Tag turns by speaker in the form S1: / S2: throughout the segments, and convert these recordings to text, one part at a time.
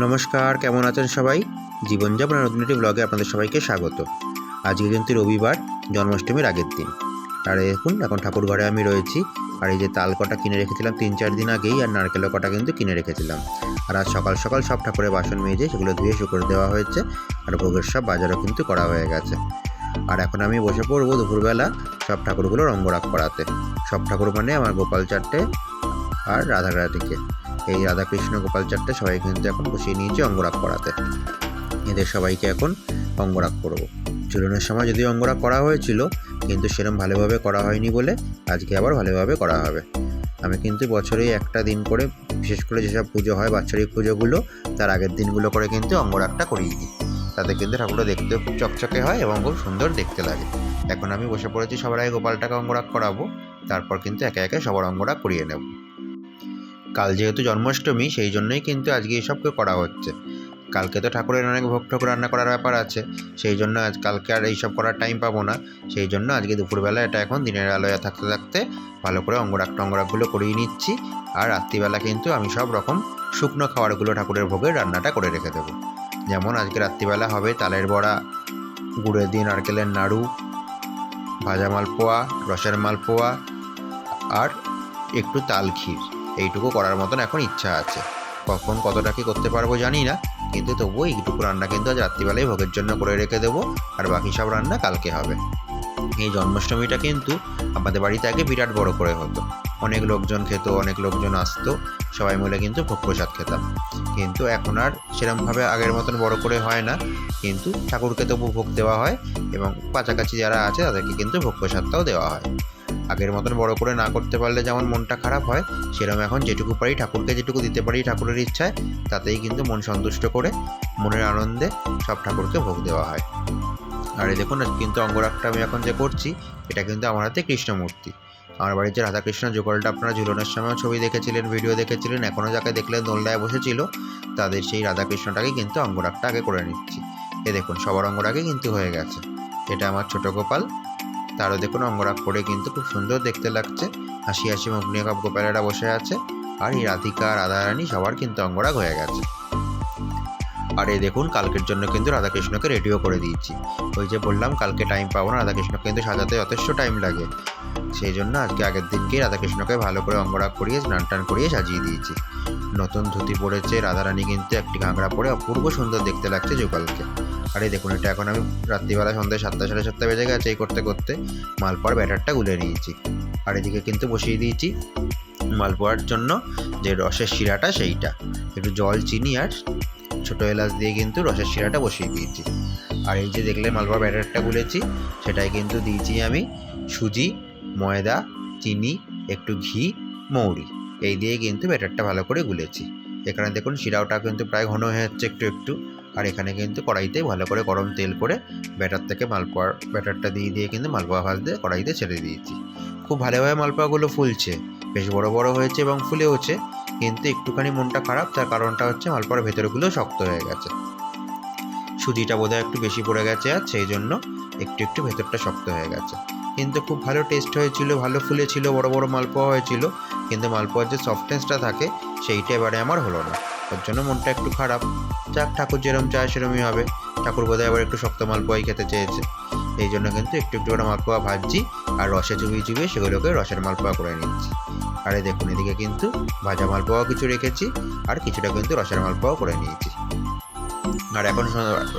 S1: নমস্কার, কেমন আছেন সবাই? জীবনযাপনের নতুন একটি ব্লগে আপনাদের সবাইকে স্বাগত। আজকে কিন্তু রবিবার, জন্মাষ্টমীর আগের দিন। আর দেখুন, এখন ঠাকুর ঘরে আমি রয়েছি। আর এই যে তাল কটা কিনে রেখেছিলাম তিন চার দিন আগেই, আর নারকেল কটা কিন্তু কিনে রেখেছিলাম। আর আজ সকাল সকাল সব ঠাকুরের বাসন মেজে সেগুলো ধুয়ে শুকর দেওয়া হয়েছে। আর ভোগের সব বাজারও কিন্তু করা হয়ে গেছে। আর এখন আমি বসে পড়ব দুপুরবেলা সব ঠাকুরগুলো রঙ্গরাগ করাতে। সব ঠাকুর মানে আমার গোপাল চারটে আর রাধারানীকে এই রাধাকৃষ্ণ গোপাল চারটে সবাই কিন্তু এখন বসিয়ে নিয়েছি অঙ্গরাগ করাতে। এদের সবাইকে এখন অঙ্গরাগ করব। ঝুলনের সময় যদি অঙ্গরাগ করা হয়েছিল, কিন্তু সেরকম ভালোভাবে করা হয়নি বলে আজকে আবার ভালোভাবে করা হবে। আমি কিন্তু বছরেই একটা দিন করে, বিশেষ করে যেসব পুজো হয়, বাৎসরিক পুজোগুলো, তার আগের দিনগুলো করে কিন্তু অঙ্গরাগটা করিয়ে দিই। তাতে কিন্তু ঠাকুরটা দেখতেও খুব চকচকে হয় এবং খুব সুন্দর দেখতে লাগে। এখন আমি বসে পড়েছি সবার আগে গোপালটাকে অঙ্গরাগ করাবো, তারপর কিন্তু একে একে সবার অঙ্গরাগ করিয়ে নেব। কাল যেহেতু জন্মাষ্টমী, সেই জন্যই কিন্তু আজকে এসবকে করা হচ্ছে। কালকে তো ঠাকুরের অনেক ভোগ ঠোক রান্না করার ব্যাপার আছে, সেই জন্য আজ কালকে আর এইসব করার টাইম পাবো না। সেই জন্য আজকে দুপুরবেলা এটা এখন দিনের আলোয় থাকতে থাকতে ভালো করে অঙ্গরাগ টঙ্গরাগগুলো করিয়ে নিচ্ছি আর রাত্রিবেলা কিন্তু আমি সব রকম শুকনো খাবারগুলো ঠাকুরের ভোগের রান্নাটা করে রেখে দেবো। যেমন আজকে রাত্রিবেলা হবে তালের বড়া, গুড়ের দিন নারকেলের নাড়ু, ভাজা মালপোয়া, রসের মালপোয়া আর একটু তাল ক্ষীর। এইটুকু করার মতন এখন ইচ্ছা আছে। কখন কতটা কি করতে পারব জানি না, কিন্তু তবুও এইটুকু রান্না কিন্তু আজ রাত্রিবেলায় ভোগের জন্য করে রেখে দেবো, আর বাকি সব রান্না কালকে হবে। এই জন্মাষ্টমীটা কিন্তু আমাদের বাড়িতে আগে বিরাট বড় করে হতো। অনেক লোকজন খেত, অনেক লোকজন আসতো, সবাই মিলে কিন্তু ভোগ প্রসাদ খেতাম। কিন্তু এখন আর সেরমভাবে আগের মতন বড় করে হয় না, কিন্তু ঠাকুরকে তবু ভোগ দেওয়া হয় এবং কাছাকাছি যারা আছে তাদেরকে কিন্তু ভোগ প্রসাদটাও দেওয়া হয়। আগের মতন বড় করে না করতে পারলে যেমন মনটা খারাপ হয়, সেরকম এখন যেটুকু পারি ঠাকুরকে যেটুকু দিতে পারি ঠাকুরের ইচ্ছায়, তাতেই কিন্তু মন সন্তুষ্ট করে, মনের আনন্দে সব ঠাকুরকে ভোগ দেওয়া হয়। আর এই দেখুন, কিন্তু অঙ্গরাগটা আমি এখন যে করছি, এটা কিন্তু আমার হাতে কৃষ্ণমূর্তি। আমার বাড়ির যে রাধাকৃষ্ণ যুগলটা আপনারা ঝুলনের সময় ছবি দেখেছিলেন, ভিডিও দেখেছিলেন, এখনও যাকে দেখলে দোলনায় বসেছিল, তাদের সেই রাধাকৃষ্ণটাকে কিন্তু অঙ্গরাগটা আগে করে নিচ্ছি। এ দেখুন, সবার অঙ্গরাগে কিন্তু হয়ে গেছে। এটা আমার ছোট গোপাল তারও দেখুন অঙ্গরাগ পরে কিন্তু খুব সুন্দর দেখতে লাগছে। হাসি হাসি মুখ নিয়ে গোপালেরা বসে আছে। আর এই রাধিকা রাধারানী সবার কিন্তু অঙ্গরাগ হয়ে গেছে। আর এই দেখুন, কালকের জন্য কিন্তু রাধাকৃষ্ণকে রেডিও করে দিয়েছি। ওই যে বললাম, কালকে টাইম পাবো না রাধাকৃষ্ণকে কিন্তু সাজাতে যথেষ্ট টাইম লাগে। সেই জন্য আজকে আগের দিনকেই রাধাকৃষ্ণকে ভালো করে অঙ্গরাগ করিয়ে, স্নান টান করিয়ে সাজিয়ে দিয়েছি। নতুন ধুতি পরেছে, রাধারানী কিন্তু একটি ঘাগড়া পরে অপূর্ব সুন্দর দেখতে লাগছে যুগলকে। আর দেখুন, এটা এখন আমি রাত্রিবেলা সন্ধ্যে সাতটা, সাড়ে সাতটা বেজে গেছে এই করতে করতে, মালপোয়ার ব্যাটারটা গুলে নিয়েছি। আর এদিকে কিন্তু বসিয়ে দিয়েছি মালপোয়ার জন্য যে রসের শিরাটা সেইটা। একটু জল, চিনি আর ছোটো এলাচ দিয়ে কিন্তু রসের শিরাটা বসিয়ে দিয়েছি। আর এই যে দেখলে মালপোয়ার ব্যাটারটা গুলেছি, সেটাই কিন্তু দিয়েছি আমি সুজি, ময়দা, চিনি, একটু ঘি, মৌরি। এই দিয়ে কিন্তু ব্যাটারটা ভালো করে গুলেছি। এখানে দেখুন শিরাওটা কিন্তু প্রায় ঘন হয়ে যাচ্ছে একটু একটু। আর এখানে কিন্তু কড়াইতে ভালো করে গরম তেল করে ব্যাটার থেকে মালপোয়ার ব্যাটারটা দিয়ে দিয়ে কিন্তু মালপোয়া ভাজ দিয়ে কড়াইতে ছেড়ে দিয়েছি। খুব ভালোভাবে মালপোয়াগুলো ফুলছে, বেশ বড় বড় হয়েছে এবং ফুলেওছে। কিন্তু একটুখানি মনটা খারাপ, তার কারণটা হচ্ছে মালপোয়ার ভেতরগুলো শক্ত হয়ে গেছে। সুজিটা বোধহয় একটু বেশি পড়ে গেছে আর সেই জন্য একটু একটু ভেতরটা শক্ত হয়ে গেছে। কিন্তু খুব ভালো টেস্ট হয়েছিল, ভালো ফুলেছিল, বড় বড় মালপোয়া হয়েছিল। কিন্তু মালপোয়ার যে সফটনেসটা থাকে, সেইটা এবারে আমার হলো না। ওর জন্য মনটা একটু খারাপ। যাক, ঠাকুর যেরম চায় সেরমই হবে। ঠাকুর বোধহয় আবার একটু শক্ত মালপোয়াই খেতে চেয়েছে। এই জন্য কিন্তু একটু একটু করে মালপোয়া ভাজছি আর রসে চুবিয়ে চুবিয়ে সেগুলোকে রসের মালপোয়া করে নিচ্ছি। আর দেখুন, এদিকে কিন্তু ভাজা মালপোয়াও কিছু রেখেছি, আর কিছুটা কিন্তু রসের মালপোয়াও করে নিয়েছি। আর এখন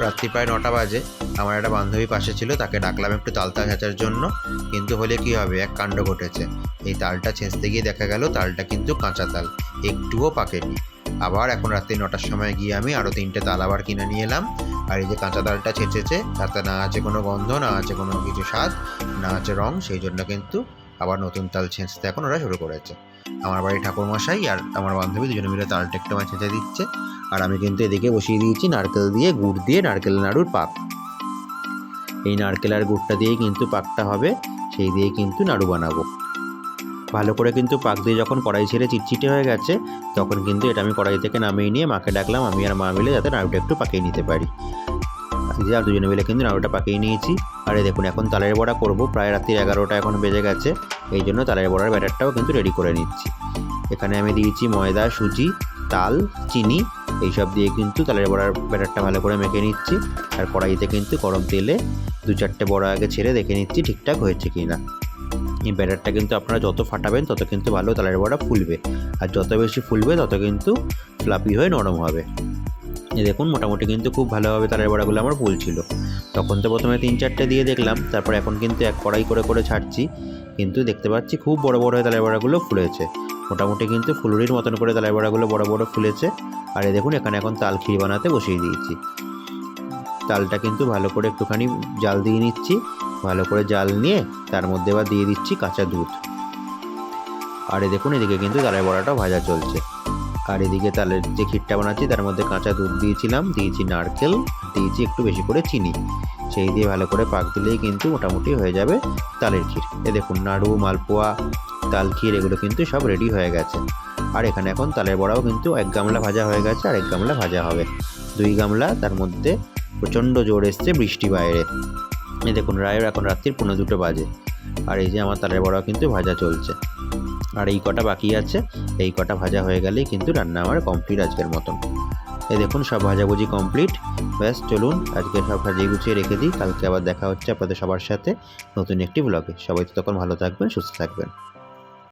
S1: রাত্রি প্রায় নটা বাজে, আমার একটা বান্ধবী পাশে ছিল, তাকে ডাকলাম একটু তালতা ছেঁচার জন্য, কিন্তু হলে কি হবে, এক কাণ্ড ঘটেছে। এই তালটা ছেঁচতে গিয়ে দেখা গেল, তালটা কিন্তু কাঁচা তাল, একটুও পাকেনি। আবার এখন রাত্রি নটার সময় গিয়ে আমি আরও তিনটে তাল আবার কিনে নিয়ে এলাম, আর এই যে কাঁচা তালটা ছেঁচেছে, তাতে না আছে কোনো গন্ধ, না আছে কোনো কিছু স্বাদ, না আছে রং, সেই জন্য কিন্তু আবার নতুন তাল ছেঁচতে এখন ওরা শুরু করেছে। আমার বাড়ির ঠাকুরমশাই আর আমার বান্ধবী দুজনে মিলে তালটা একটু আমায় ছেঁচে দিচ্ছে। আর আমি কিন্তু এদিকে বসিয়ে দিয়েছি নারকেল দিয়ে গুড় দিয়ে নারকেল নাড়ুর পাক এই নারকেল আর গুড়টা দিয়েই কিন্তু পাকটা হবে, সেই দিয়ে কিন্তু নাড়ু বানাবো। ভালো করে কিন্তু পাক দিয়ে যখন কড়াই ছেড়ে চিটচিটে হয়ে গেছে, তখন কিন্তু এটা আমি কড়াই থেকে নামিয়ে নিয়ে মাকে ডাকলাম, আমি আর মা মিলে যাতে নাড়ুটা একটু পাকিয়ে নিতে পারি। আর দুজনে মিলে কিন্তু নাড়ুটা পাকিয়ে নিয়েছি। আর দেখুন, এখন তালের বড়া করব। প্রায় রাত্রি এগারোটা এখন বেজে গেছে। এই জন্য তালের বড়ার ব্যাটারটাও কিন্তু রেডি করে নিচ্ছি। এখানে আমি দিয়েছি ময়দা, সুজি, তাল, চিনি। এইসব দিয়ে কিন্তু তালের বড়ার ব্যাটারটা ভালো করে মেখে নিচ্ছি। আর কড়াইতে কিন্তু গরম তেলে দু চারটে বড়া আগে ছেড়ে দেখে নিচ্ছি ঠিকঠাক হয়েছে কি না এই ব্যাটারটা কিন্তু আপনারা যত ফাটাবেন, তত কিন্তু ভালো তালের বড়া ফুলবে। আর যত বেশি ফুলবে, তত কিন্তু ফ্লাপি হয়ে নরম হবে। দেখুন, মোটামুটি কিন্তু খুব ভালোভাবে তালের বড়াগুলো আমার ফুলছিল তখন তো প্রথমে তিন চারটে দিয়ে দেখলাম, তারপর এখন কিন্তু এক কড়াই করে করে ছাড়ছি। কিন্তু দেখতে পাচ্ছি খুব বড় বড় তালের বড়াগুলো ফুলেছে। মোটামুটি কিন্তু ফুলুরির মতন করে তালের বড়াগুলো বড় বড় ফুলেছে। আর এই দেখুন, এখানে এখন তাল ক্ষীর বানাতে বসিয়ে দিয়েছি। তালটা কিন্তু ভালো করে একটুখানি জাল দিয়ে নিচ্ছি। ভালো করে জাল নিয়ে তার মধ্যে এবার দিয়ে দিচ্ছি কাঁচা দুধ। আর এই দেখুন, এদিকে কিন্তু তালের বড়াটা ভাজা চলছে। আর এদিকে তালের যে ক্ষীরটা বানাচ্ছি, তার মধ্যে কাঁচা দুধ দিয়েছিলাম, দিয়েছি নারকেল, দিয়েছি একটু বেশি করে চিনি। সেই দিয়ে ভালো করে পাক দিলেই কিন্তু মোটামুটি হয়ে যাবে তালের ক্ষীর। এ দেখুন, নাড়ু, মালপোয়া, তাল ক্ষীর, এগুলো কিন্তু সব রেডি হয়ে গেছে। আর এখানে এখন তালের বড়াও কিন্তু এক গামলা ভাজা হয়ে গেছে, আর এক গামলা ভাজা হবে। দুই গামলা, তার মধ্যে প্রচণ্ড জোর এসছে বৃষ্টি বাইরে। এই দেখুন রায়ের এখন রাত্রির পনেরো দুটো বাজে। আর এই যে আমার তালের বড়াও কিন্তু ভাজা চলছে। আর এই কটা বাকি আছে, এই কটা ভাজা হয়ে গেলেই কিন্তু রান্না আমার কমপ্লিট আজকের মতন। এই দেখুন, সব ভাজাভুজি কমপ্লিট ব্যাস, চলুন, আজকে সব ভাজিয়ে গুছিয়ে রেখে দিই। কালকে আবার দেখা হচ্ছে আপনাদের সবার সাথে নতুন একটি ব্লগে সবাই তো তখন ভালো থাকবেন, সুস্থ থাকবেন।